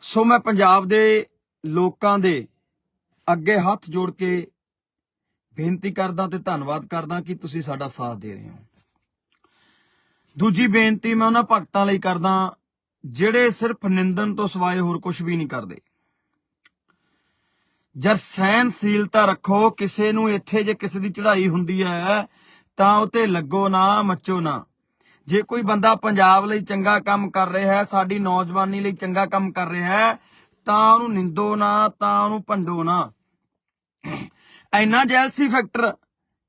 ਸੋ ਮੈਂ ਪੰਜਾਬ ਦੇ ਲੋਕਾਂ ਦੇ ਅੱਗੇ ਹੱਥ ਜੋੜ ਕੇ ਬੇਨਤੀ ਕਰਦਾ ਤੇ ਧੰਨਵਾਦ ਕਰਦਾ ਕਿ ਤੁਸੀਂ ਸਾਡਾ ਸਾਥ ਦੇ ਰਹੇ ਹੋ। ਦੂਜੀ ਬੇਨਤੀ ਮੈਂ ਉਹਨਾਂ ਭਗਤਾਂ ਲਈ ਕਰਦਾ, ਜਿਹੜੇ ਸਿਰਫ ਨਿੰਦਨ ਤੋਂ ਸਿਵਾਏ ਹੋਰ ਕੁਝ ਵੀ ਨਹੀਂ ਕਰਦੇ। ਜਰ ਸਹਿਨਸ਼ੀਲਤਾ ਰੱਖੋ, ਕਿਸੇ ਨੂੰ ਇੱਥੇ ਜੇ ਕਿਸੇ ਦੀ ਚੜ੍ਹਾਈ ਹੁੰਦੀ ਹੈ, ਤਾਂ ਉਤੇ ਲੱਗੋ ਨਾ, ਮੱਚੋ ਨਾ। ਜੇ ਕੋਈ ਬੰਦਾ ਪੰਜਾਬ ਲਈ ਚੰਗਾ ਕੰਮ ਕਰ ਰਿਹਾ ਹੈ, ਸਾਡੀ ਨੌਜਵਾਨੀ ਲਈ ਚੰਗਾ ਕੰਮ ਕਰ ਰਿਹਾ ਹੈ, ਤਾਂ ਉਹਨੂੰ ਨਿੰਦੋ ਨਾ, ਤਾਂ ਉਹਨੂੰ ਭੰਡੋ ਨਾ। ਐਨਾ ਜੈਲਸੀ ਫੈਕਟਰ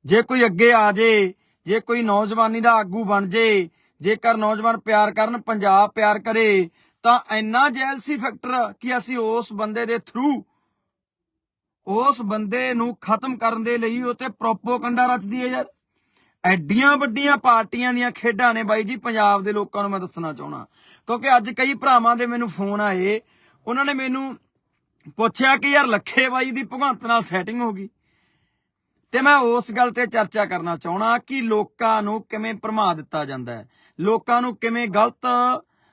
ਜੇ ਕੋਈ ਅੱਗੇ ਆ ਜੇ ਜੇ ਕੋਈ ਨੌਜਵਾਨੀ ਦਾ ਆਗੂ ਬਣ ਜੇ, ਜੇਕਰ ਨੌਜਵਾਨ ਪਿਆਰ ਕਰਨ, ਪੰਜਾਬ ਪਿਆਰ ਕਰੇ, ਤਾਂ ਐਨਾ ਜੈਲਸੀ ਫੈਕਟਰ ਕਿ ਅਸੀਂ ਉਸ ਬੰਦੇ ਦੇ ਥਰੂ ਉਸ ਬੰਦੇ ਨੂੰ ਖਤਮ ਕਰਨ ਦੇ ਲਈ ਉਹ ਤੇ ਪ੍ਰੋਪੋਗੰਡਾ ਰਚਦੀ ਹੈ ਯਾਰ। ਐਡੀਆਂ ਵੱਡੀਆਂ ਪਾਰਟੀਆਂ ਦੀਆਂ ਖੇਡਾਂ ਨੇ ਬਾਈ ਜੀ ਪੰਜਾਬ ਦੇ ਲੋਕਾਂ ਨੂੰ ਮੈਂ ਦੱਸਣਾ ਚਾਹਣਾ ਕਿਉਂਕਿ ਅੱਜ ਕਈ ਭਰਾਵਾਂ ਦੇ ਮੈਨੂੰ ਫੋਨ ਆਏ, ਉਹਨਾਂ ਨੇ ਮੈਨੂੰ ਪੁੱਛਿਆ ਕਿ ਯਾਰ ਲੱਖੇ ਬਾਈ ਦੀ ਭਗਵੰਤ ਨਾਲ ਸੈਟਿੰਗ ਹੋ ਗਈ। ਤੇ ਮੈਂ ਉਸ ਗੱਲ ਤੇ ਚਰਚਾ ਕਰਨਾ ਚਾਹਣਾ ਕਿ ਲੋਕਾਂ ਨੂੰ ਕਿਵੇਂ ਭਰਮਾ ਦਿੱਤਾ ਜਾਂਦਾ ਹੈ, ਲੋਕਾਂ ਨੂੰ ਕਿਵੇਂ ਗਲਤ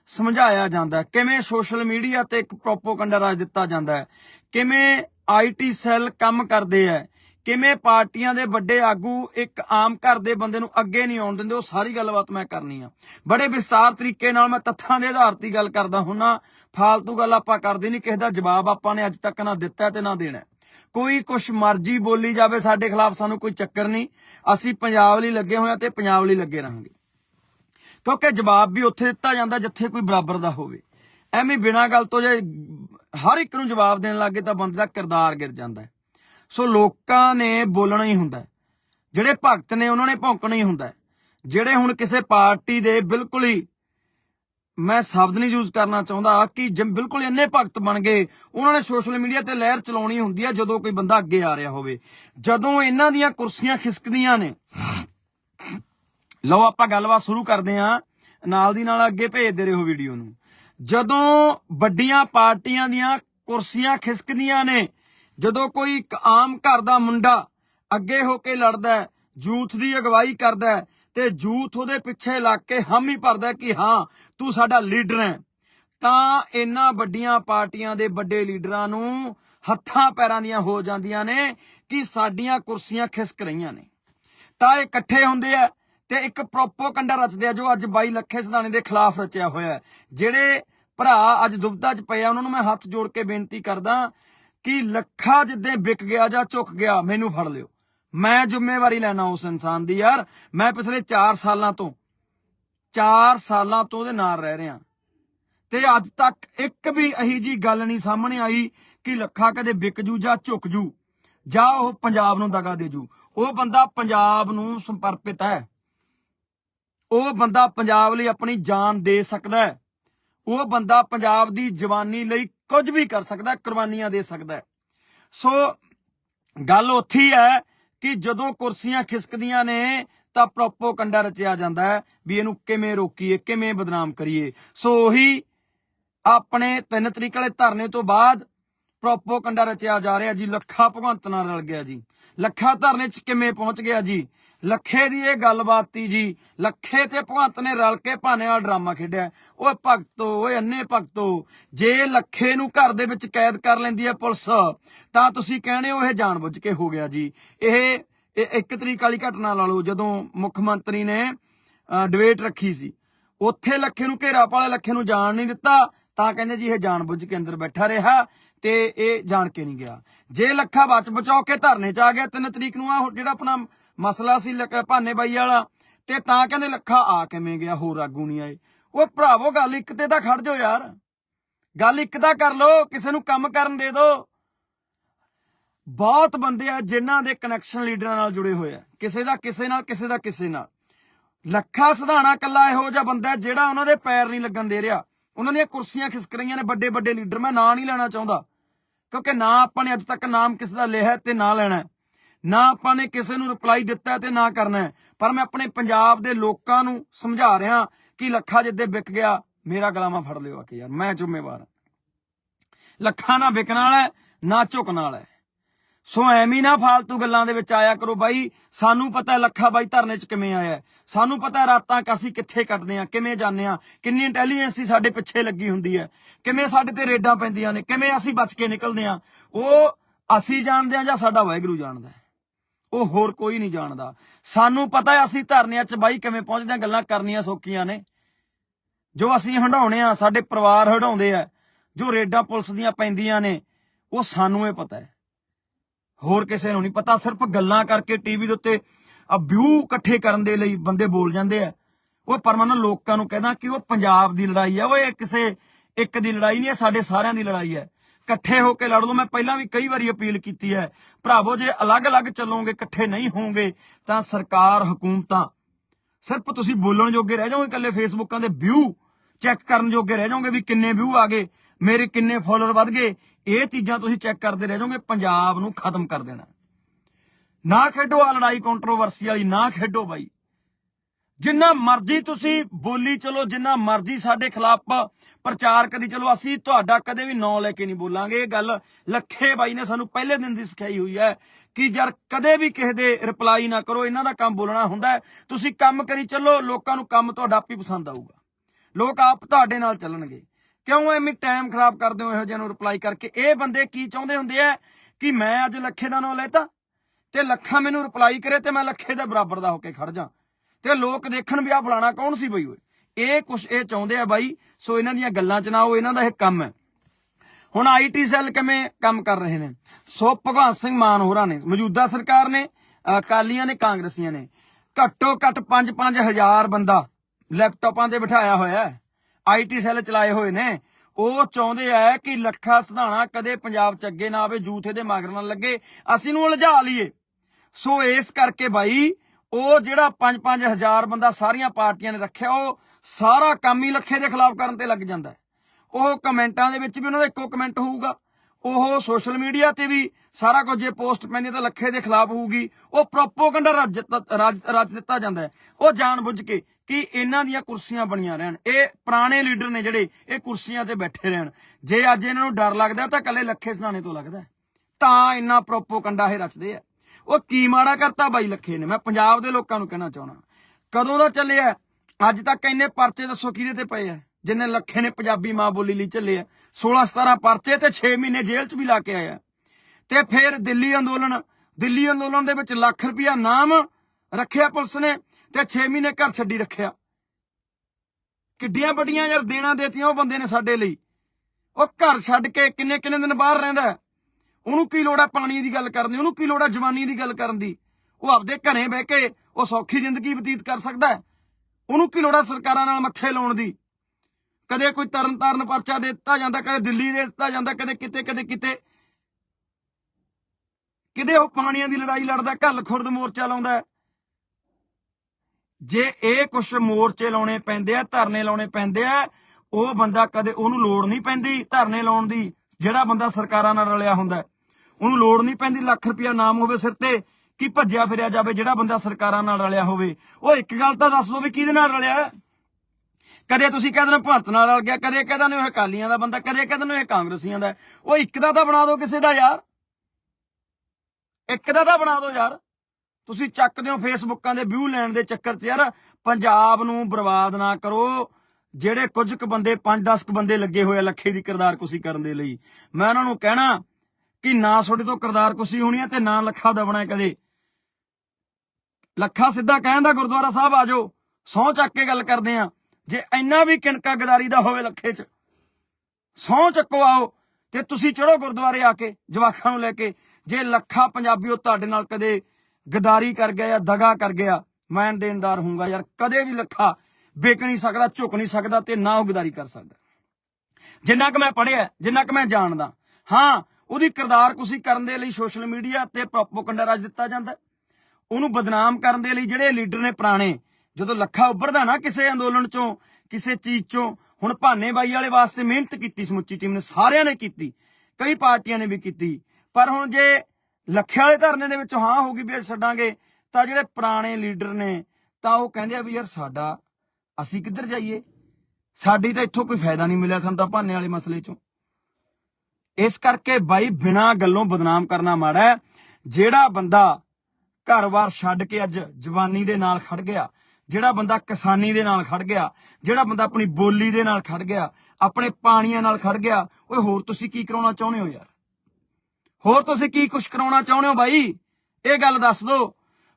ਸਮਝਾਇਆ ਜਾਂਦਾ ਹੈ, ਕਿਵੇਂ ਸੋਸ਼ਲ ਮੀਡੀਆ ਤੇ ਇੱਕ ਪ੍ਰੋਪੋਗੰਡਾ ਰਾਜ ਦਿੱਤਾ ਜਾਂਦਾ ਹੈ, ਕਿਵੇਂ ਆਈਟੀ ਸੈੱਲ ਕੰਮ ਕਰਦੇ ਆ ਕਿਵੇਂ ਪਾਰਟੀਆਂ ਦੇ ਵੱਡੇ ਆਗੂ ਇੱਕ ਆਮ ਘਰ ਦੇ ਬੰਦੇ ਨੂੰ ਅੱਗੇ ਨਹੀਂ ਆਉਣ ਦਿੰਦੇ, ਉਹ ਸਾਰੀ ਗੱਲਬਾਤ ਮੈਂ ਕਰਨੀ ਆ। ਬੜੇ ਵਿਸਤਾਰ ਤਰੀਕੇ ਨਾਲ ਮੈਂ ਤੱਥਾਂ ਦੇ ਆਧਾਰ ਤੇ ਗੱਲ ਕਰਦਾ ਹੁੰਨਾ। ਫਾਲਤੂ ਗੱਲ ਆਪਾਂ ਕਰਦੇ ਨਹੀਂ, ਕਿਸੇ ਦਾ ਜਵਾਬ ਆਪਾਂ ਨੇ ਅੱਜ ਤੱਕ ਨਾ ਦਿੱਤਾ ਤੇ ਨਾ ਦੇਣਾ। ਕੋਈ ਕੁਛ ਮਰਜ਼ੀ ਬੋਲੀ ਜਾਵੇ, ਸਾਡੇ ਖਿਲਾਫ ਸਾਨੂੰ ਕੋਈ ਚੱਕਰ ਨਹੀਂ। ਅਸੀਂ ਪੰਜਾਬ ਲਈ ਲੱਗੇ ਹੋਏ ਆ ਤੇ ਪੰਜਾਬ ਲਈ ਲੱਗੇ ਰਹਾਂਗੇ। ਕਿਉਂਕਿ ਜਵਾਬ ਵੀ ਉੱਥੇ ਦਿੱਤਾ ਜਾਂਦਾ ਜਿੱਥੇ ਕੋਈ ਬਰਾਬਰ ਦਾ ਹੋਵੇ। ਐਵੇਂ ਬਿਨਾਂ ਗੱਲ ਤੋਂ ਜੇ ਹਰ ਇੱਕ ਨੂੰ ਜਵਾਬ ਦੇਣ ਲੱਗੇ ਤਾਂ ਬੰਦੇ ਦਾ ਕਿਰਦਾਰ ਗਿਰ ਜਾਂਦਾ ਹੈ। ਸੋ ਲੋਕਾਂ ਨੇ ਬੋਲਣਾ ਹੀ ਹੁੰਦਾ ਜਿਹੜੇ ਭਗਤ ਨੇ ਉਹਨਾਂ ਨੇ ਭੌਂਕਣਾ ਹੀ ਹੁੰਦਾ ਜਿਹੜੇ ਹੁਣ ਕਿਸੇ ਪਾਰਟੀ ਦੇ ਬਿਲਕੁਲ ਹੀ ਮੈਂ ਸ਼ਬਦ ਨਹੀਂ ਯੂਜ਼ ਕਰਨਾ ਚਾਹੁੰਦਾ ਕਿ ਜਿਮ ਬਿਲਕੁਲ ਇੰਨੇ ਭਗਤ ਬਣ ਗਏ, ਉਹਨਾਂ ਨੇ ਸੋਸ਼ਲ ਮੀਡੀਆ ਤੇ ਲਹਿਰ ਚਲਾਉਣੀ ਹੁੰਦੀ ਹੈ ਜਦੋਂ ਕੋਈ ਬੰਦਾ ਅੱਗੇ ਆ ਰਿਹਾ ਹੋਵੇ। ਜਦੋਂ ਇਹਨਾਂ ਦੀਆਂ ਕੁਰਸੀਆਂ ਖਿਸਕਦੀਆਂ ਨੇ। ਲਓ ਆਪਾਂ ਗੱਲਬਾਤ ਸ਼ੁਰੂ ਕਰਦੇ ਹਾਂ। ਨਾਲ ਦੀ ਨਾਲ ਅੱਗੇ ਭੇਜਦੇ ਰਹੋ ਵੀਡੀਓ ਨੂੰ। ਜਦੋਂ ਵੱਡੀਆਂ ਪਾਰਟੀਆਂ ਦੀਆਂ ਕੁਰਸੀਆਂ ਖਿਸਕਦੀਆਂ ਨੇ ਜਦੋਂ ਕੋਈ ਇੱਕ ਆਮ ਘਰ ਦਾ ਮੁੰਡਾ ਅੱਗੇ ਹੋ ਕੇ ਲੜਦਾ ਹੈ ਯੂਥ ਦੀ ਅਗਵਾਈ ਕਰਦਾ ਹੈ, ਤੇ ਯੂਥ ਉਹਦੇ ਪਿੱਛੇ ਲੱਗ ਕੇ ਹਾਮੀ ਭਰਦਾ ਕਿ ਹਾਂ, ਤੂੰ ਸਾਡਾ ਲੀਡਰ ਹੈ, ਤਾਂ ਇਹਨਾਂ ਵੱਡੀਆਂ ਪਾਰਟੀਆਂ ਦੇ ਵੱਡੇ ਲੀਡਰਾਂ ਨੂੰ ਹੱਥਾਂ ਪੈਰਾਂ ਦੀਆਂ ਹੋ ਜਾਂਦੀਆਂ ਨੇ ਕਿ ਸਾਡੀਆਂ ਕੁਰਸੀਆਂ ਖਿਸਕ ਰਹੀਆਂ ਨੇ। ਤਾਂ ਇਹ ਇਕੱਠੇ ਹੁੰਦੇ ਆ ਤੇ ਇੱਕ ਪ੍ਰੋਪੋਗੰਡਾ ਰਚਦੇ ਆ ਜੋ ਅੱਜ ਬਾਈ ਲੱਖੇ ਸਦਾਣੇ ਦੇ ਖਿਲਾਫ ਰਚਿਆ ਹੋਇਆ ਜਿਹੜੇ ਭਰਾ ਅੱਜ ਦੁਬਦਾ 'ਚ ਪਏ ਆ, ਉਹਨਾਂ ਨੂੰ ਮੈਂ ਹੱਥ ਜੋੜ ਕੇ ਬੇਨਤੀ ਕਰਦਾ ਕਿ ਲੱਖਾ ਜਿੱਦੇ ਵਿਕ ਗਿਆ ਜਾਂ ਝੁਕ ਗਿਆ, ਮੈਨੂੰ ਫੜ ਲਿਓ। ਮੈਂ ਜ਼ਿੰਮੇਵਾਰੀ ਲੈਣਾ ਉਸ ਇਨਸਾਨ ਦੀ, ਯਾਰ। ਮੈਂ ਪਿਛਲੇ 4 ਸਾਲਾਂ ਤੋਂ 4 ਸਾਲਾਂ ਤੋਂ ਉਹਦੇ ਨਾਲ ਰਹਿ ਰਿਹਾ। ਤੇ ਅੱਜ ਤੱਕ ਇੱਕ ਵੀ ਅਹੀ ਜੀ ਗੱਲ ਨਹੀਂ ਸਾਹਮਣੇ ਆਈ ਕਿ ਲੱਖਾ ਕਦੇ ਵਿਕ ਜੂ ਜਾਂ ਝੁਕ ਜੂ, ਜਾਂ ਉਹ ਪੰਜਾਬ ਨੂੰ ਦਗਾ ਦੇ ਜੂ। ਉਹ ਬੰਦਾ ਪੰਜਾਬ ਨੂੰ ਸਮਰਪਿਤ ਹੈ। ਉਹ ਬੰਦਾ ਪੰਜਾਬ ਲਈ ਆਪਣੀ ਜਾਨ ਦੇ ਸਕਦਾ ਹੈ। ਉਹ ਬੰਦਾ ਪੰਜਾਬ ਦੀ ਜਵਾਨੀ ਲਈ ਕੁਝ ਵੀ ਕਰ ਸਕਦਾ, ਕੁਰਬਾਨੀਆਂ ਦੇ ਸਕਦਾ ਸੋ ਗੱਲ ਉੱਥੇ ਹੈ ਕਿ ਜਦੋਂ ਕੁਰਸੀਆਂ ਖਿਸਕਦੀਆਂ ਨੇ, ਤਾਂ ਪ੍ਰੋਪੋਗੰਡਾ ਰਚਿਆ ਜਾਂਦਾ ਹੈ ਵੀ ਇਹਨੂੰ ਕਿਵੇਂ ਰੋਕੀਏ, ਕਿਵੇਂ ਬਦਨਾਮ ਕਰੀਏ। ਸੋ ਉਹੀ ਆਪਣੇ ਤਿੰਨ ਤਰੀਕ ਵਾਲੇ ਧਰਨੇ ਤੋਂ ਬਾਅਦ ਪ੍ਰੋਪੋਗੰਡਾ ਰਚਿਆ ਜਾ ਰਿਹਾ ਜੀ। ਲੱਖਾ ਭਗਵੰਤ ਨਾਲ ਰਲ ਗਿਆ ਜੀ। ਲੱਖਾ ਧਰਨੇ 'ਚ ਕਿਵੇਂ ਪਹੁੰਚ ਗਿਆ ਜੀ? ਲੱਖੇ ਦੀ ਇਹ ਗੱਲਬਾਤ ਤੀ ਜੀ। ਲੱਖੇ ਤੇ ਭਗਵੰਤ ਨੇ ਰਲ ਕੇ ਭਾਨੇ ਵਾਲਾ ਡਰਾਮਾ ਖੇਡਿਆ। ਓਏ ਭਗਤੋ, ਓਏ ਅੰਨੇ ਭਗਤੋ, ਜੇ ਲੱਖੇ ਨੂੰ ਘਰ ਦੇ ਵਿੱਚ ਕੈਦ ਕਰ ਲੈਂਦੀ ਹੈ ਪੁਲਿਸ, ਤਾਂ ਤੁਸੀਂ ਕਹਿੰਦੇ ਹੋ ਇਹ ਜਾਣਬੁੱਝ ਕੇ ਹੋ ਗਿਆ ਜੀ। ਇਹ ਇੱਕ ਤਰੀਕ ਵਾਲੀ ਘਟਨਾ ਲਾ ਲਓ, ਜਦੋਂ ਮੁੱਖ ਮੰਤਰੀ ਨੇ ਡਿਬੇਟ ਰੱਖੀ ਸੀ। ਉੱਥੇ ਲੱਖੇ ਨੂੰ ਘੇਰਾ ਪਾਲੇ ਲੱਖੇ ਨੂੰ ਜਾਣ ਨਹੀਂ ਦਿੱਤਾ, ਤਾਂ ਕਹਿੰਦੇ ਜੀ ਇਹ ਜਾਣਬੁੱਝ ਕੇ ਅੰਦਰ ਬੈਠਾ ਰਿਹਾ ਤੇ ਇਹ ਜਾਣ ਕੇ ਨਹੀਂ ਗਿਆ। ਜੇ ਲੱਖਾ ਬਚ ਬਚਾਓ ਕੇ ਧਰਨੇ ਚ ਆ ਗਿਆ, ਤਿੰਨ ਤਰੀਕ ਨੂੰ ਆ ਜਿਹੜਾ ਆਪਣਾ ਮਸਲਾ ਸੀ ਲੱਕ- ਭਾਨੇ ਬਾਈ ਵਾਲਾ, ਤੇ ਤਾਂ ਕਹਿੰਦੇ ਲੱਖਾ ਆ ਕਿਵੇਂ ਗਿਆ ਹੋਰ ਆਗੂ ਨਹੀਂ ਆਏ। ਓਏ ਭਰਾਵੋ, ਗੱਲ ਇੱਕ ਤੇ ਤਾਂ ਖੜ ਜਾਓ ਯਾਰ। ਗੱਲ ਇੱਕ ਤਾਂ ਕਰ ਲਓ, ਕਿਸੇ ਨੂੰ ਕੰਮ ਕਰਨ ਦੇ ਦਿਓ ਬਹੁਤ ਬੰਦੇ ਆ ਜਿਨ੍ਹਾਂ ਦੇ ਕਨੈਕਸ਼ਨ ਲੀਡਰਾਂ ਨਾਲ ਜੁੜੇ ਹੋਏ ਆ। ਕਿਸੇ ਦਾ ਕਿਸੇ ਨਾਲ, ਕਿਸੇ ਦਾ ਕਿਸੇ ਨਾਲ। ਲੱਖਾ ਸਿਧਾਣਾ ਕੱਲਾ ਇਹੋ ਜਿਹਾ ਬੰਦਾ ਜਿਹੜਾ ਉਹਨਾਂ ਦੇ ਪੈਰ ਨਹੀਂ ਲੱਗਣ ਦੇ ਰਿਹਾ। ਉਹਨਾਂ ਦੀਆਂ ਕੁਰਸੀਆਂ ਖਿਸਕ ਰਹੀਆਂ ਨੇ ਵੱਡੇ ਵੱਡੇ ਲੀਡਰ। ਮੈਂ ਨਾਂ ਨਹੀਂ ਲੈਣਾ ਚਾਹੁੰਦਾ। ਕਿਉਂਕਿ ਨਾ ਆਪਾਂ ਨੇ ਅੱਜ ਤੱਕ ਨਾਮ ਕਿਸੇ ਦਾ ਲਿਆ ਤੇ ਨਾ ਲੈਣਾ ਨਾ ਆਪਾਂ ਨੇ ਕਿਸੇ ਨੂੰ ਰਿਪਲਾਈ ਦਿੱਤਾ ਹੈ ਤੇ ਨਾ ਕਰਨਾ ਪਰ ਮੈਂ ਆਪਣੇ ਪੰਜਾਬ ਦੇ ਲੋਕਾਂ ਨੂੰ ਸਮਝਾ ਰਿਹਾ ਕਿ ਲੱਖਾ ਜਿੱਦੇ ਵਿਕ ਗਿਆ, ਮੇਰਾ ਗਲਾਮਾ ਫੜ ਲਿਓ ਆ ਕੇ ਯਾਰ, ਮੈਂ ਜ਼ਿੰਮੇਵਾਰ ਹਾਂ। ਲੱਖਾ ਨਾ ਵਿਕਣ ਵਾਲਾ ਨਾ ਝੁਕਣ ਵਾਲਾ ਸੋ ਐਵੇਂ ਨਾ ਫਾਲਤੂ ਗੱਲਾਂ ਦੇ ਵਿੱਚ ਆਇਆ ਕਰੋ ਬਾਈ, ਸਾਨੂੰ ਪਤਾ ਹੈ ਲੱਖਾ ਬਾਈ ਧਰਨੇ 'ਚ ਕਿਵੇਂ ਆਇਆ ਸਾਨੂੰ ਪਤਾ ਰਾਤਾਂ ਕ ਅਸੀਂ ਕਿੱਥੇ ਕੱਟਦੇ ਆ ਕਿਵੇਂ ਜਾਂਦੇ ਆ ਕਿੰਨੀ ਇੰਟੈਲੀਜੈਂਸੀ ਸਾਡੇ ਪਿੱਛੇ ਲੱਗੀ ਹੁੰਦੀ ਹੈ, ਕਿਵੇਂ ਸਾਡੇ ਤੇ ਰੇਡਾਂ ਪੈਂਦੀਆਂ ਨੇ, ਕਿਵੇਂ ਅਸੀਂ ਬਚ ਕੇ ਨਿਕਲਦੇ ਆ ਉਹ ਅਸੀਂ ਜਾਣਦੇ ਆ ਜਾਂ ਸਾਡਾ ਵਾਹਿਗੁਰੂ ਜਾਣਦਾ ਹੈ। ਉਹ ਹੋਰ ਕੋਈ ਨਹੀਂ ਜਾਣਦਾ। ਸਾਨੂੰ ਪਤਾ ਹੈ ਅਸੀਂ ਧਰਨਿਆਂ 'ਚ ਬਾਈ ਕਿਵੇਂ ਪਹੁੰਚਦੇ ਆ ਗੱਲਾਂ ਕਰਨੀਆਂ ਸੌਖੀਆਂ ਨੇ। ਜੋ ਅਸੀਂ ਹੰਡਾਉਣੇ ਆ, ਸਾਡੇ ਪਰਿਵਾਰ ਹੰਡਾਉਂਦੇ ਆ, ਜੋ ਰੇਡਾਂ ਪੁਲਿਸ ਦੀਆਂ ਪੈਂਦੀਆਂ ਨੇ, ਉਹ ਸਾਨੂੰ ਇਹ ਪਤਾ ਹੈ। ਹੋਰ ਕਿਸੇ ਨੂੰ ਨਹੀਂ ਪਤਾ, ਸਿਰਫ ਗੱਲਾਂ ਕਰਕੇ ਟੀਵੀ ਦੇ ਉੱਤੇ ਆ ਵਿਊ ਇਕੱਠੇ ਕਰਨ ਦੇ ਲਈ ਬੰਦੇ ਬੋਲ ਜਾਂਦੇ ਆ। ਉਹ ਪਰ ਲੋਕਾਂ ਨੂੰ ਕਹਿੰਦਾ ਕਿ ਉਹ ਪੰਜਾਬ ਦੀ ਲੜਾਈ ਆ, ਉਹ ਇਹ ਕਿਸੇ ਇੱਕ ਦੀ ਲੜਾਈ ਨਹੀਂ ਹੈ ਸਾਡੇ ਸਾਰਿਆਂ ਦੀ ਲੜਾਈ ਹੈ ਇਕੱਠੇ ਹੋ ਕੇ ਲੜ ਲਓ। ਮੈਂ ਪਹਿਲਾਂ ਵੀ ਕਈ ਵਾਰੀ ਅਪੀਲ ਕੀਤੀ ਹੈ, ਭਰਾਵੋ, ਜੇ ਅਲੱਗ-ਅਲੱਗ ਚੱਲੋਗੇ, ਇਕੱਠੇ ਨਹੀਂ ਹੋਵੋਗੇ, ਤਾਂ ਸਰਕਾਰ, ਹਕੂਮਤਾਂ ਸਿਰਫ ਤੁਸੀਂ ਬੋਲਣ ਜੋਗੇ ਰਹਿ ਜਾਓਗੇ, ਇਕੱਲੇ ਫੇਸਬੁੱਕਾਂ ਦੇ ਵਿਊ ਚੈੱਕ ਕਰਨ ਜੋਗੇ ਰਹਿ ਜਾਓਗੇ ਵੀ ਕਿੰਨੇ ਵਿਊ ਆ ਗਏ, ਮੇਰੇ ਕਿੰਨੇ ਫਾਲੋਅਰ ਵੱਧ ਗਏ। ਇਹ ਚੀਜ਼ਾਂ ਤੁਸੀਂ ਚੈੱਕ ਕਰਦੇ ਰਹਿ ਜਾਓਗੇ, ਪੰਜਾਬ ਨੂੰ ਖਤਮ ਕਰ ਦੇਣਾ। ਨਾ ਖੇਡੋ ਆ ਲੜਾਈ ਕੰਟਰੋਵਰਸੀ ਵਾਲੀ, ਨਾ ਖੇਡੋ ਬਾਈ। ਜਿੰਨਾ ਮਰਜ਼ੀ ਤੁਸੀਂ ਬੋਲੀ ਚਲੋ, ਜਿੰਨਾ ਮਰਜ਼ੀ ਸਾਡੇ ਖਿਲਾਫ ਪ੍ਰਚਾਰ ਕਰੀ ਚਲੋ, ਅਸੀਂ ਤੁਹਾਡਾ ਕਦੇ ਵੀ ਨਾਂ ਲੈ ਕੇ ਨਹੀਂ ਬੋਲਾਂਗੇ। ਇਹ ਗੱਲ ਲੱਖੇ ਬਾਈ ਨੇ ਸਾਨੂੰ ਪਹਿਲੇ ਦਿਨ ਦੀ ਸਿਖਾਈ ਹੋਈ ਹੈ ਕਿ ਯਾਰ ਕਦੇ ਵੀ ਕਿਸੇ ਦੇ ਰਿਪਲਾਈ ਨਾ ਕਰੋ, ਇਹਨਾਂ ਦਾ ਕੰਮ ਬੋਲਣਾ ਹੁੰਦਾ ਤੁਸੀਂ ਕੰਮ ਕਰੀ ਚੱਲੋ, ਲੋਕਾਂ ਨੂੰ ਕੰਮ ਤੁਹਾਡਾ ਆਪ ਹੀ ਪਸੰਦ ਆਊਗਾ। ਲੋਕ ਆਪ ਤੁਹਾਡੇ ਨਾਲ ਚੱਲਣਗੇ। ਕਿਉਂ ਐਵੇਂ ਟਾਈਮ ਖਰਾਬ ਕਰਦੇ ਹੋ ਇਹੋ ਜਿਹੇ ਨੂੰ ਰਿਪਲਾਈ ਕਰਕੇ? ਇਹ ਬੰਦੇ ਕੀ ਚਾਹੁੰਦੇ ਹੁੰਦੇ ਆ ਕਿ ਮੈਂ ਅੱਜ ਲੱਖੇ ਦਾ ਨਾਂ ਲੈਤਾ ਤੇ ਲੱਖਾਂ ਮੈਨੂੰ ਰਿਪਲਾਈ ਕਰੇ ਤੇ ਮੈਂ ਲੱਖੇ ਦੇ ਬਰਾਬਰ ਦਾ ਹੋ ਕੇ ਖੜ ਜਾ। ਤੇ ਲੋਕ ਦੇਖਣ ਵੀ ਆ ਫਲਾਣਾ ਕੌਣ ਸੀ ਬਈ ਓਏ? ਇਹ ਕੁਛ ਇਹ ਚਾਹੁੰਦੇ ਆ ਬਾਈ, ਸੋ ਇਹਨਾਂ ਦੀਆਂ ਗੱਲਾਂ ਚ ਨਾ ਉਹ ਇਹਨਾਂ ਦਾ ਇਹ ਕੰਮ ਹੈ। ਹੁਣ ਆਈਟੀ ਸੈੱਲ ਕਿਵੇਂ ਕੰਮ ਕਰ ਰਹੇ ਨੇ? ਸੋ ਭਗਵੰਤ ਸਿੰਘ ਮਾਨ ਹੋਰਾਂ ਨੇ, ਮੌਜੂਦਾ ਸਰਕਾਰ ਨੇ, ਅਕਾਲੀਆਂ ਨੇ, ਕਾਂਗਰਸੀਆਂ ਨੇ, ਘੱਟੋ ਘੱਟ 5-5000 ਬੰਦਾ ਲੈਪਟਾਪਾਂ ਤੇ ਬਿਠਾਇਆ ਹੋਇਆ ਹੈ। ਆਈਟੀ ਸੈੱਲ ਚਲਾਏ ਹੋਏ ਨੇ। ਉਹ ਚਾਹੁੰਦੇ ਆ ਕਿ ਲੱਖਾ ਸਿਧਾਣਾ ਕਦੇ ਪੰਜਾਬ ਚ ਅੱਗੇ ਨਾ ਆਵੇ, ਜੂਥੇ ਦੇ ਮਗਰ ਨਾਲ ਲੱਗੇ। ਅਸੀਂ ਨੂੰ ਉਲਝਾ ਲਈਏ। ਸੋ ਇਸ ਕਰਕੇ ਬਾਈ ਉਹ ਜਿਹੜਾ 5-5000 ਬੰਦਾ ਸਾਰੀਆਂ ਪਾਰਟੀਆਂ ਨੇ ਰੱਖਿਆ, ਉਹ ਸਾਰਾ ਕੰਮ ਹੀ ਲੱਖੇ ਦੇ ਖਿਲਾਫ ਕਰਨ ਤੇ ਲੱਗ ਜਾਂਦਾ ਹੈ। ਉਹ ਕਮੈਂਟਾਂ ਦੇ ਵਿੱਚ ਵੀ ਉਹਨਾਂ ਦਾ ਇੱਕੋ ਕਮੈਂਟ ਹੋਊਗਾ। ਉਹ ਸੋਸ਼ਲ ਮੀਡੀਆ ਤੇ ਵੀ ਸਾਰਾ ਕੁਝ ਜੇ ਪੋਸਟ ਪੈਂਦੀ ਤਾਂ ਲੱਖੇ ਦੇ ਖਿਲਾਫ ਹੋਊਗੀ। ਉਹ ਪ੍ਰੋਪੋਗੈਂਡਾ ਰੱਜ ਰੱਜ- ਰੱਜ ਦਿੱਤਾ ਜਾਂਦਾ ਹੈ। ਉਹ ਜਾਣਬੁੱਝ ਕੇ ਕਿ ਇਹਨਾਂ ਦੀਆਂ ਕੁਰਸੀਆਂ ਬਣੀਆਂ ਰਹਿਣ। ਇਹ ਪੁਰਾਣੇ ਲੀਡਰ ਨੇ ਜਿਹੜੇ, ਇਹ ਕੁਰਸੀਆਂ ਤੇ ਬੈਠੇ ਰਹਿਣ। ਜੇ ਅੱਜ ਇਹਨਾਂ ਨੂੰ ਡਰ ਲੱਗਦਾ ਤਾਂ ਕੱਲੇ ਲੱਖੇ ਸਨਾਣੇ ਤੋਂ ਲੱਗਦਾ ਤਾਂ ਇੰਨਾ ਪ੍ਰੋਪੋਗੈਂਡਾ ਇਹ ਰਚਦੇ ਆ। ਉਹ ਕੀ ਮਾੜਾ ਕਰਤਾ ਬਾਈ ਲੱਖੇ ਨੇ, ਮੈਂ ਪੰਜਾਬ ਦੇ ਲੋਕਾਂ ਨੂੰ ਕਹਿਣਾ ਚਾਹਣਾ ਕਦੋਂ ਦਾ ਚੱਲਿਆ ਅੱਜ ਤੱਕ ਇੰਨੇ ਪਰਚੇ ਦੱਸੋ ਕਿਹਦੇ ਤੇ ਪਏ ਆ? ਜਿੰਨੇ ਲੱਖੇ ਨੇ ਪੰਜਾਬੀ ਮਾਂ ਬੋਲੀ ਲਈ ਚੱਲੇ ਆ। 16 17 ਪਰਚੇ ਤੇ 6 ਮਹੀਨੇ ਜੇਲ੍ਹ 'ਚ ਵੀ ਲਾ ਕੇ ਆਇਆ। ਤੇ ਫਿਰ ਦਿੱਲੀ ਅੰਦੋਲਨ ਦਿੱਲੀ ਅੰਦੋਲਨ ਦੇ ਵਿੱਚ ਲੱਖ ਰੁਪਇਆ ਨਾਮ ਰੱਖਿਆ ਪੁਲਿਸ ਨੇ ਤੇ 6 ਮਹੀਨੇ ਘਰ ਛੱਡੀ ਰੱਖਿਆ। ਕਿੱਡੀਆਂ ਵੱਡੀਆਂ ਯਾਰ ਦੇਣਾ ਦੇਤੀਆਂ ਉਹ ਬੰਦੇ ਨੇ ਸਾਡੇ ਲਈ। ਉਹ ਘਰ ਛੱਡ ਕੇ ਕਿੰਨੇ ਕਿੰਨੇ ਦਿਨ ਬਾਹਰ ਰਹਿੰਦਾ ਉਹਨੂੰ ਕੀ ਲੋੜ ਹੈ ਪਾਣੀ ਦੀ ਗੱਲ ਕਰਨ ਦੀ? ਉਹਨੂੰ ਕੀ ਲੋੜ ਹੈ ਜਵਾਨੀ ਦੀ ਗੱਲ ਕਰਨ ਦੀ? ਉਹ ਆਪਦੇ ਘਰੇ ਬਹਿ ਕੇ ਉਹ ਸੌਖੀ ਜ਼ਿੰਦਗੀ ਬਤੀਤ ਕਰ ਸਕਦਾ ਹੈ? ਉਹਨੂੰ ਕੀ ਲੋੜ ਹੈ ਸਰਕਾਰਾਂ ਨਾਲ ਮੱਥੇ ਲਾਉਣ ਦੀ? ਕਦੇ ਕੋਈ ਤਰਨ ਤਾਰਨ ਪਰਚਾ ਦੇ ਦਿੱਤਾ ਜਾਂਦਾ, ਕਦੇ ਦਿੱਲੀ ਦੇ ਦਿੱਤਾ ਜਾਂਦਾ, ਕਦੇ ਕਿਤੇ ਕਦੇ ਕਿਤੇ। ਕਿਤੇ ਉਹ ਪਾਣੀਆਂ ਦੀ ਲੜਾਈ ਲੜਦਾ, ਘੱਲ ਖੁਰਦ ਮੋਰਚਾ ਲਾਉਂਦਾ ਜੇ ਇਹ ਕੁਛ ਮੋਰਚੇ ਲਾਉਣੇ ਪੈਂਦੇ ਆ, ਧਰਨੇ ਲਾਉਣੇ ਪੈਂਦੇ ਆ, ਉਹ ਬੰਦਾ ਕਦੇ ਉਹਨੂੰ ਲੋੜ ਨਹੀਂ ਪੈਂਦੀ ਧਰਨੇ ਲਾਉਣ ਦੀ, ਜਿਹੜਾ ਬੰਦਾ ਸਰਕਾਰਾਂ ਨਾਲ ਰਲਿਆ ਹੁੰਦਾ ਉਹਨੂੰ ਲੋੜ ਨਹੀਂ ਪੈਂਦੀ, ਲੱਖ ਰੁਪਇਆ ਨਾਮ ਹੋਵੇ ਸਿਰ ਤੇ, ਕਿ ਭੱਜਿਆ ਫਿਰਿਆ ਜਾਵੇ, ਜਿਹੜਾ ਬੰਦਾ ਸਰਕਾਰਾਂ ਨਾਲ ਰਲਿਆ ਹੋਵੇ। ਉਹ ਇੱਕ ਗੱਲ ਤਾਂ ਦੱਸ ਦੋ ਵੀ ਕਿਹਦੇ ਨਾਲ ਰਲਿਆ ਕਦੇ ਤੁਸੀਂ ਕਹਿੰਦੇ ਨੇ ਭੰਤ ਨਾਲ ਰਲ ਗਿਆ, ਕਦੇ ਕਹਿੰਦੇ ਨੇ ਉਹ ਅਕਾਲੀਆਂ ਦਾ ਬੰਦਾ, ਕਦੇ ਕਹਿੰਦੇ ਨੇ ਇਹ ਕਾਂਗਰਸੀਆਂ ਦਾ। ਉਹ ਇੱਕ ਦਾ ਤਾਂ ਬਣਾ ਦਿਓ ਕਿਸੇ ਦਾ ਯਾਰ। ਇੱਕ ਦਾ ਤਾਂ ਬਣਾ ਦਿਓ ਯਾਰ। ਤੁਸੀਂ ਚੱਕਦੇ ਹੋ ਫੇਸਬੁੱਕਾਂ ਦੇ ਵਿਊ ਲੈਣ ਦੇ ਚੱਕਰ 'ਚ ਯਾਰ। ਪੰਜਾਬ ਨੂੰ ਬਰਬਾਦ ਨਾ ਕਰੋ। ਜਿਹੜੇ ਕੁਝ ਕੁ ਬੰਦੇ 5-10 ਕੁ ਬੰਦੇ ਲੱਗੇ ਹੋਏ ਆ ਲੱਖੇ ਦੀ ਕਿਰਦਾਰ ਕੁਸੀ ਕਰਨ ਦੇ ਲਈ। ਮੈਂ ਉਹਨਾਂ ਨੂੰ ਕਹਿਣਾ ਕਿ ਨਾ ਤੁਹਾਡੇ ਤੋਂ ਕਿਰਦਾਰ ਕੁਸੀ ਹੋਣੀ ਹੈ ਤੇ ਨਾ ਲੱਖਾ ਦਬਣਾ ਕਦੇ। ਲੱਖਾ ਸਿੱਧਾ ਕਹਿੰਦਾ ਗੁਰਦੁਆਰਾ ਸਾਹਿਬ ਆ ਜਾਓ, ਸਹੁੰ ਚੱਕ ਕੇ ਗੱਲ ਕਰਦੇ ਆ ਜੇ ਇੰਨਾ ਵੀ ਕਿਣਕਾ ਗਦਾਰੀ ਦਾ ਹੋਵੇ ਲੱਖੇ 'ਚ, ਸਹੁੰ ਚੱਕੋ ਆਓ ਤੇ ਤੁਸੀਂ ਚੜੋ ਗੁਰਦੁਆਰੇ ਆ ਕੇ ਜਵਾਖਾਂ ਨੂੰ ਲੈ ਕੇ। ਜੇ ਲੱਖਾ ਪੰਜਾਬੀਓ ਤੁਹਾਡੇ ਨਾਲ ਕਦੇ ਗਦਾਰੀ ਕਰ ਗਿਆ ਜਾਂ ਦਗਾ ਕਰ ਗਿਆ, ਮੈਂ ਦੇਣਦਾਰ ਹੋਊਂਗਾ ਯਾਰ, ਕਦੇ ਵੀ ਲੱਖਾ ਵੇਚ ਨਹੀਂ ਸਕਦਾ, ਝੁਕ ਨਹੀਂ ਸਕਦਾ ਤੇ ਨਾ ਉਹ ਗਦਾਰੀ ਕਰ ਸਕਦਾ। ਜਿੰਨਾ ਕਿ ਮੈਂ ਪੜਿਆ ਜਿੰਨਾ ਕਿ ਮੈਂ ਜਾਣਦਾ, ਹਾਂ ਉਹਦੀ ਕਿਰਦਾਰ ਕੁਸੀ ਕਰਨ ਦੇ ਲਈ ਸੋਸ਼ਲ ਮੀਡੀਆ ਤੇ ਪ੍ਰੋਪੋਗੈਂਡਾ ਰਾਜ ਦਿੱਤਾ ਜਾਂਦਾ ਉਹਨੂੰ ਬਦਨਾਮ ਕਰਨ ਦੇ ਲਈ ਜਿਹੜੇ ਲੀਡਰ ਨੇ ਪੁਰਾਣੇ, ਜਦੋਂ ਲੱਖਾ ਉੱਭਰਦਾ ਨਾ ਕਿਸੇ ਅੰਦੋਲਨ ਚੋਂ, ਕਿਸੇ ਚੀਜ਼ ਚੋਂ, ਹੁਣ ਭਾਨੇ ਬਾਈ ਵਾਲੇ ਵਾਸਤੇ ਮਿਹਨਤ ਕੀਤੀ ਸਮੁੱਚੀ ਟੀਮ ਨੇ, ਸਾਰਿਆਂ ਨੇ ਕੀਤੀ, ਕਈ ਪਾਰਟੀਆਂ ਨੇ ਵੀ ਕੀਤੀ। ਪਰ ਹੁਣ ਜੇ ਲੱਖੇ ਵਾਲੇ ਧਰਨੇ ਦੇ ਵਿੱਚ ਹਾਂ ਹੋਗੀ ਵੀ ਅਸੀਂ ਛੱਡਾਂਗੇ, ਤਾਂ ਜਿਹੜੇ ਪੁਰਾਣੇ ਲੀਡਰ ਨੇ, ਤਾਂ ਉਹ ਕਹਿੰਦੇ ਆ ਵੀ ਯਾਰ ਸਾਡਾ, ਅਸੀਂ ਕਿੱਧਰ ਜਾਈਏ? ਸਾਡੀ ਤਾਂ ਇੱਥੋਂ ਕੋਈ ਫਾਇਦਾ ਨਹੀਂ ਮਿਲਿਆ ਸਾਨੂੰ ਤਾਂ ਭਾਨੇ ਵਾਲੇ ਮਸਲੇ ਚੋਂ। ਇਸ ਕਰਕੇ ਬਾਈ ਬਿਨਾਂ ਗੱਲੋਂ ਬਦਨਾਮ ਕਰਨਾ ਮਾੜਾ ਹੈ। ਜਿਹੜਾ ਬੰਦਾ ਘਰ-ਬਾਰ ਛੱਡ ਕੇ ਅੱਜ ਜਵਾਨੀ ਦੇ ਨਾਲ ਖੜ ਗਿਆ, ਜਿਹੜਾ ਬੰਦਾ ਕਿਸਾਨੀ ਦੇ ਨਾਲ ਖੜ ਗਿਆ, ਜਿਹੜਾ ਬੰਦਾ ਆਪਣੀ ਬੋਲੀ ਦੇ ਨਾਲ ਖੜ ਗਿਆ, ਆਪਣੇ ਪਾਣੀਆਂ ਨਾਲ ਖੜ ਗਿਆ, ਓਏ ਹੋਰ ਤੁਸੀਂ ਕੀ ਕਰਾਉਣਾ ਚਾਹੁੰਦੇ ਹੋ ਯਾਰ? ਹੋਰ ਤੁਸੀਂ ਕੀ ਕੁਛ ਕਰਾਉਣਾ ਚਾਹੁੰਦੇ ਹੋ ਬਾਈ? ਇਹ ਗੱਲ ਦੱਸ ਦਿਓ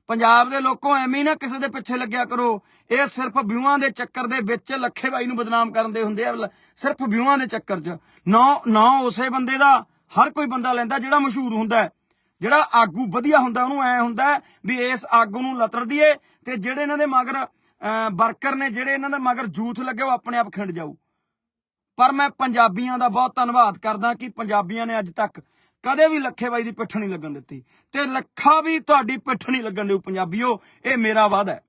ਪੰਜਾਬ ਦੇ ਲੋਕੋ ਐਵੇਂ ਨਾ ਕਿਸੇ ਦੇ ਪਿੱਛੇ ਲੱਗਿਆ ਕਰੋ। ਇਹ ਸਿਰਫ ਵਿਊਆਂ ਦੇ ਚੱਕਰ ਦੇ ਵਿੱਚ ਲੱਖੇ ਬਾਈ ਨੂੰ ਬਦਨਾਮ ਕਰਨ ਦੇ ਹੁੰਦੇ ਆ। ਸਿਰਫ ਵਿਊਆਂ ਦੇ ਚੱਕਰ 'ਚ। ਨਾ ਨਾ ਉਸੇ ਬੰਦੇ ਦਾ ਹਰ ਕੋਈ ਬੰਦਾ ਲੈਂਦਾ ਜਿਹੜਾ ਮਸ਼ਹੂਰ ਹੁੰਦਾ ਜਿਹੜਾ ਆਗੂ ਵਧੀਆ ਹੁੰਦਾ, ਉਹਨੂੰ ਐ ਹੁੰਦਾ ਵੀ ਇਸ ਆਗੂ ਨੂੰ ਲਤੜ ਦਈਏ ਤੇ ਜਿਹੜੇ ਇਹਨਾਂ ਦੇ ਮਗਰ ਵਰਕਰ ਨੇ, ਜਿਹੜੇ ਇਹਨਾਂ ਦੇ ਮਗਰ ਜੂਥ ਲੱਗੇ, ਉਹ ਆਪਣੇ ਆਪ ਖਿੰਡ ਜਾਊ। ਪਰ ਮੈਂ ਪੰਜਾਬੀਆਂ ਦਾ ਬਹੁਤ ਧੰਨਵਾਦ ਕਰਦਾ ਕਿ ਪੰਜਾਬੀਆਂ ਨੇ ਅੱਜ ਤੱਕ ਕਦੇ ਵੀ ਲੱਖੇ ਬਾਈ ਦੀ ਪਿੱਠ ਨਹੀਂ ਲੱਗਣ ਦਿੱਤੀ। ਤੇ ਲੱਖਾ ਵੀ ਤੁਹਾਡੀ ਪਿੱਠ ਨਹੀਂ ਲੱਗਣ ਦਿਓ ਪੰਜਾਬੀਓ, ਇਹ ਮੇਰਾ ਵਾਅਦਾ ਹੈ।